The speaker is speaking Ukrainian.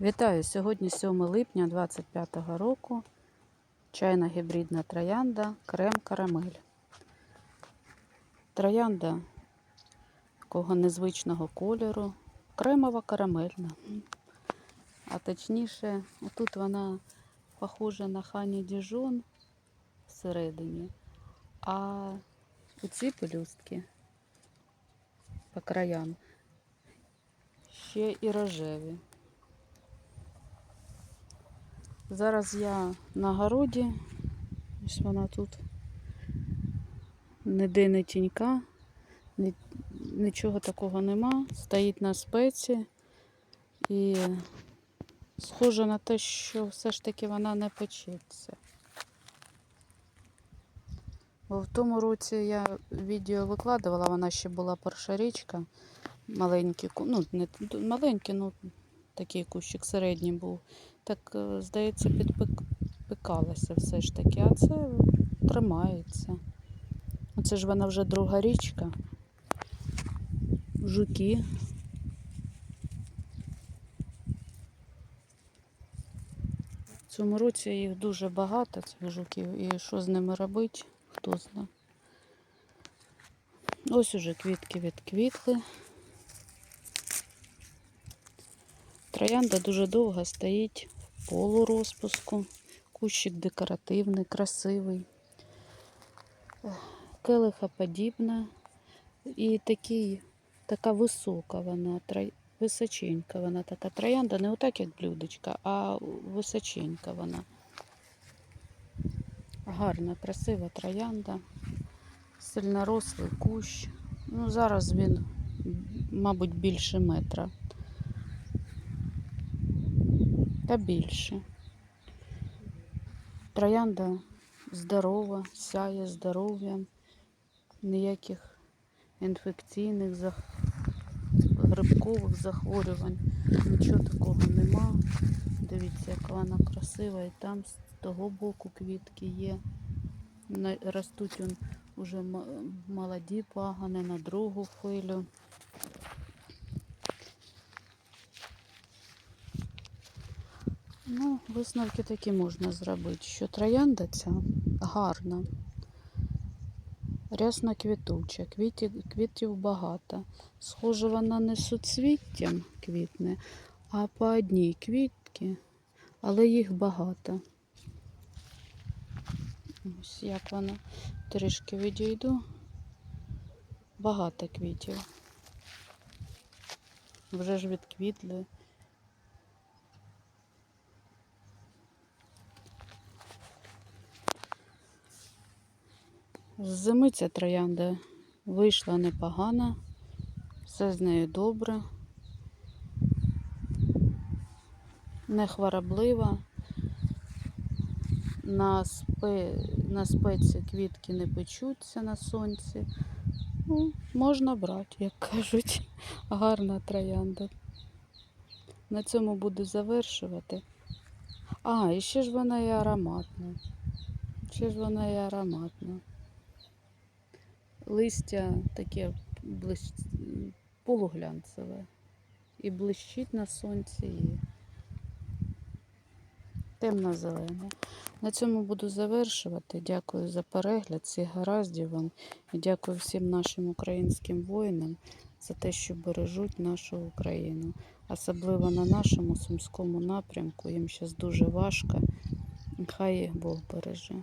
Вітаю! Сьогодні 7 липня 2025 року. Чайна гібридна троянда крем карамель. Троянда такого незвичного кольору, кремова карамельна. А точніше, тут вона похожа на хані діжон всередині, а оці пелюстки по краям ще і рожеві. Зараз я на городі, ось вона тут. Ніде не тінька, нічого такого нема, стоїть на спеці. І схоже на те, що все ж таки вона не печеться. Бо в тому році я відео викладувала, вона ще була перша річка, маленький, ну не маленький, ну такий кущик середній був. Так, е, здається, підпекалася все ж таки, а це тримається. Оце ж вона вже друга річка. Жуки. В цьому році їх дуже багато, цих жуків, і що з ними робити, хто знає. Ось уже квітки відквітли. Троянда дуже довго стоїть в полурозпуску. Кущик декоративний, красивий, келихоподібна і такий, така висока вона, височенька вона така троянда, не отак як блюдечка, а височенька вона. Гарна, красива троянда, сильнорослий кущ. Ну, зараз він, мабуть, більше метра. Та більше. Троянда здорова, сяє здоров'ям, ніяких інфекційних грибкових захворювань. Нічого такого нема. Дивіться, яка вона красива. І там з того боку квітки є. Ростуть уже молоді пагани на другу хвилю. Ну, висновки такі можна зробити, що троянда ця гарна, рясно квітуча, квітів, квітів багато. Схоже, вона не суцвіттям квітне, а по одній квітці, але їх багато. Ось як вона трішки відійду. Багато квітів. Вже ж відквітли. З зими ця троянда вийшла непогано, все з нею добре, не хвороблива, на, спе... на спеці квітки не печуться на сонці. Ну, можна брати, як кажуть, гарна троянда. На цьому буду завершувати. А, і ще ж вона і ароматна. Ще ж вона і ароматна листя таке блищ... полуглянцеве. І блищить на сонці, і темно-зелене. На цьому буду завершувати. Дякую за перегляд, всіх гараздів вам. І дякую всім нашим українським воїнам за те, що бережуть нашу Україну. Особливо на нашому сумському напрямку. Їм зараз дуже важко. Хай їх Бог береже.